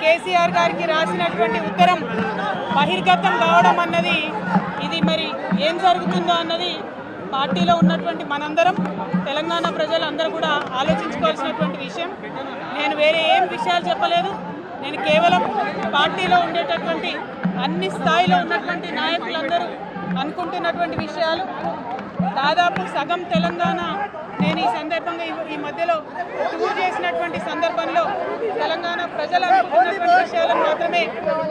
కేసీఆర్ గారికి రాసినటువంటి ఉత్తరం బహిర్గతం కావడం అన్నది ఇది మరి ఏం జరుగుతుందో అన్నది పార్టీలో ఉన్నటువంటి మనందరం తెలంగాణ ప్రజలందరూ కూడా ఆలోచించుకోవాల్సినటువంటి విషయం. నేను వేరే ఏం విషయాలు చెప్పలేదు. నేను కేవలం పార్టీలో ఉండేటటువంటి అన్ని స్థాయిలో ఉన్నటువంటి నాయకులందరూ అనుకుంటున్నటువంటి విషయాలు. దాదాపు సగం తెలంగాణ నేను ఈ సందర్భంగా ఈ- మధ్యలో టూర్ ఉన్నటువంటి సందర్భంలో తెలంగాణ ప్రజలు అనుకుంటున్నటువంటి విషయాలను మాత్రమే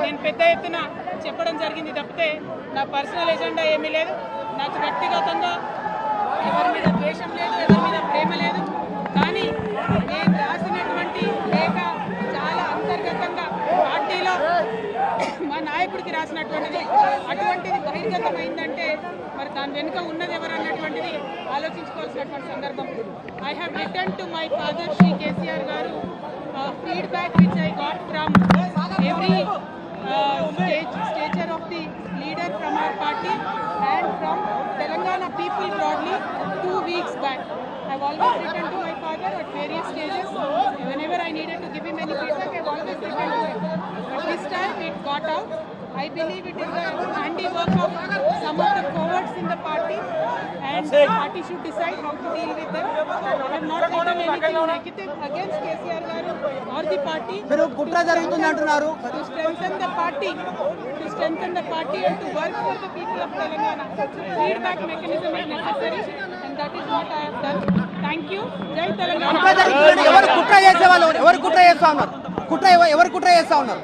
నేను పెద్ద ఎత్తున చెప్పడం జరిగింది తప్పితే నా పర్సనల్ ఎజెండా ఏమీ లేదు. నాకు వ్యక్తిగతంగా ఎవరి మీద ద్వేషం లేదు ఎవరి మీద ప్రేమ లేదు. కానీ నేను రాసినటువంటి లేఖ చాలా అంతర్గతంగా పార్టీలో మా నాయకుడికి రాసినటువంటిది అటువంటిది బహిర్గతమైందంటే మరి దాని వెనుక ఉన్నది ఎవరు అన్నటువంటిది ఆలోచించుకోవాల్సినటువంటి సందర్భం. I have return to my father Shri KCR garu feedback which I got from every stature of the leader from our party and from Telangana people broadly two weeks back I always return to my father at various stages when I needed to give him any feedback I always return to my father I believe it is the handiwork of some of the cowards in the party and the party should decide how to deal with them. I have not written anything negative against KCR garu or the party. to strengthen the party, to strengthen the party and to work for the people of Telangana. Feedback mechanism is necessary and that is what I have done. Thank you. Jai కుట్ర Telangana. జరుగుతుందంటే ఎవరు కుట్ర చేసే వాళ్ళు ఎవరు కుట్ర చేస్తా ఉన్నారు కుట్ర ఎవ- ఎవరు కుట్ర చేస్తా ఉన్నారు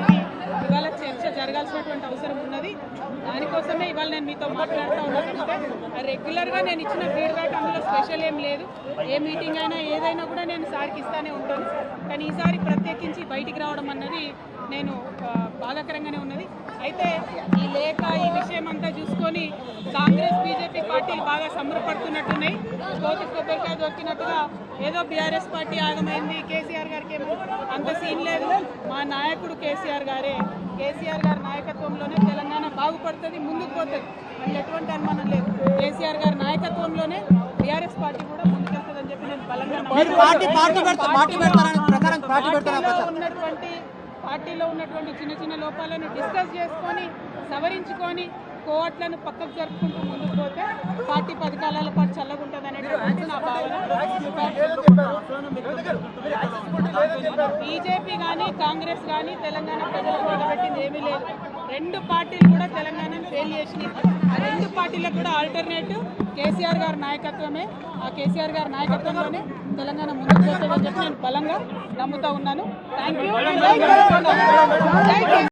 ఇవాళ చర్చ జరగాల్సినటువంటి అవసరం ఉన్నది. దానికోసమే ఇవాళ నేను మీతో మాట్లాడుతూ ఉన్నాను రెగ్యులర్గా నేను ఇచ్చిన ఫీడ్బ్యాక్ అందులో స్పెషల్ ఏం లేదు. ఏ మీటింగ్ అయినా ఏదైనా కూడా నేను సార్కి ఇస్తానే ఉంటాను. కానీ ఈసారి ప్రత్యేకించి బయటికి రావడం అన్నది నేను బాధాకరంగానే ఉన్నది. అయితే ఈ లేఖ ఈ విషయం అంతా చూసుకొని కాంగ్రెస్ బీజేపీ పార్టీలు బాగా సంబరపడుతున్నట్టున్నాయి. కోతి కొబ్బరికాయ దొరికినట్టుగా ఏదో బీఆర్ఎస్ పార్టీ ఆగమైంది. కేసీఆర్ గారికి ఏమో అంత సీన్ లేదు. మా నాయకుడు కేసీఆర్ గారే. కేసీఆర్ గారి నాయకత్వంలోనే తెలంగాణ బాగుపడుతుంది ముందుకు పోతుంది. అందులో ఎటువంటి అనుమానం లేదు. కేసీఆర్ గారి నాయకత్వంలోనే బీఆర్ఎస్ పార్టీ కూడా ముందుకెళ్తుందని చెప్పి నేను బలంగా ఉన్నటువంటి పార్టీలో ఉన్నటువంటి చిన్న చిన్న లోపాలను డిస్కస్ చేసుకొని సవరించుకొని కోవట్లను పక్కకు జరుపుకుంటూ ముందుకు పోతే పార్టీ పది కాలాల పాటు చల్లగుంటుంది అనేటువంటి నా భావన బీజేపీ కానీ కాంగ్రెస్ కానీ తెలంగాణ ప్రజలకు నిలబెట్టింది ఏమీ లేదు. రెండు పార్టీలు కూడా తెలంగాణను ఫెయిల్ చేసినాయి. రెండు పార్టీలకు కూడా ఆల్టర్నేటివ్ కేసీఆర్ గారి నాయకత్వమే. ఆ కేసీఆర్ గారి నాయకత్వంలోనే తెలంగాణ ముందుకు పోతుందని చెప్పి నేను బలంగా నమ్ముతా ఉన్నాను. Thank you